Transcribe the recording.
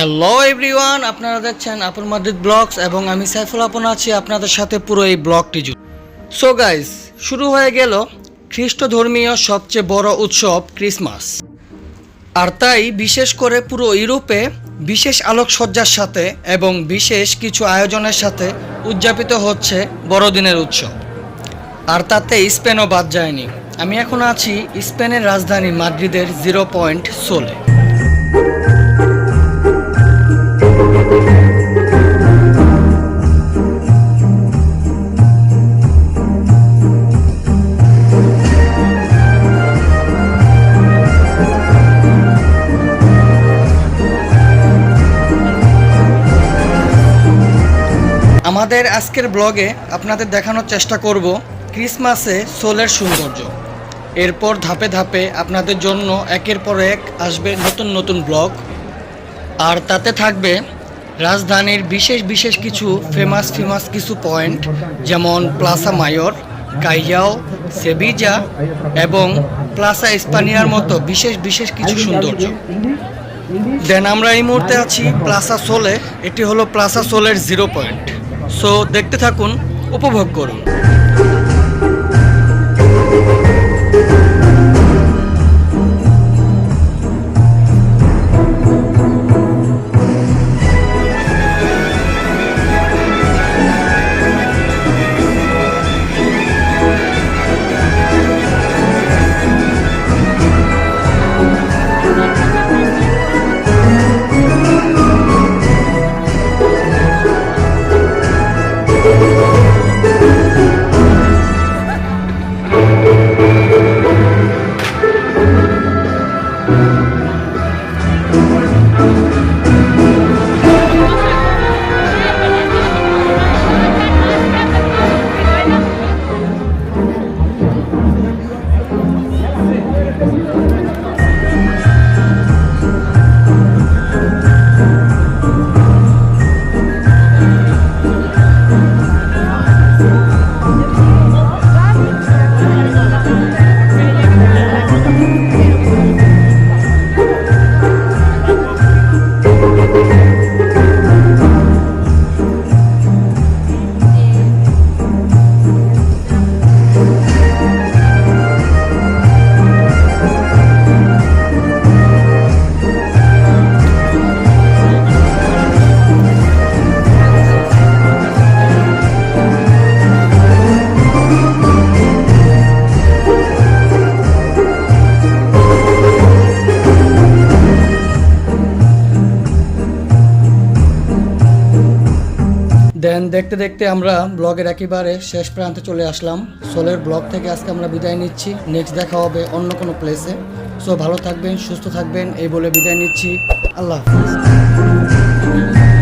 Hello everyone আপনারা দেখছেন আপন মাদ্রিদ ব্লগস এবং আমি সাইফুল আপন আছি আপনাদের সাথে পুরো এই ব্লগটি জুড়ে। সো গাইস শুরু হয়ে গেল খ্রিস্ট ধর্মীয় সবচেয়ে বড় উৎসব ক্রিসমাস। আর তাই বিশেষ করে পুরো ইউরোপে বিশেষ আলোকসজ্জার সাথে এবং বিশেষ কিছু আয়োজনের সাথে উদযাপিত হচ্ছে বড়দিনের উৎসব। আর তাতে স্পেনও বাদ যায়নি। আমি এখন আছি স্পেনের রাজধানী মাদ্রিদের জিরো পয়েন্ট সোলে আমাদের আজকের ব্লগে আপনাদের দেখানোর চেষ্টা করব ক্রিসমাসে সোলের সৌন্দর্য। এরপর ধাপে ধাপে আপনাদের জন্য একের পর এক আসবে নতুন নতুন ব্লগ। আর তাতে থাকবে রাজধানীর বিশেষ বিশেষ কিছু ফেমাস ফেমাস কিছু পয়েন্ট যেমন প্লাসা মায়র কাইয়াও সেবিজা এবং প্লাসা স্পানিয়ার মতো বিশেষ বিশেষ কিছু সৌন্দর্য। দেন আমরা এই মুহূর্তে আছি প্লাসা সোলে এটি হলো প্লাসা সোলের জিরো পয়েন্ট সো দেখতে থাকুন, উপভোগ করুন। দেন দেখতে দেখতে আমরা ব্লগের একেবারে শেষ প্রান্তে চলে আসলাম। সোলের ব্লগ থেকে আজকে আমরা বিদায় নিচ্ছি। নেক্সট দেখা হবে অন্য কোনো প্লেসে সো ভালো থাকবেন, সুস্থ থাকবেন, এই বলে বিদায় নিচ্ছি। আল্লাহ হাফিজ।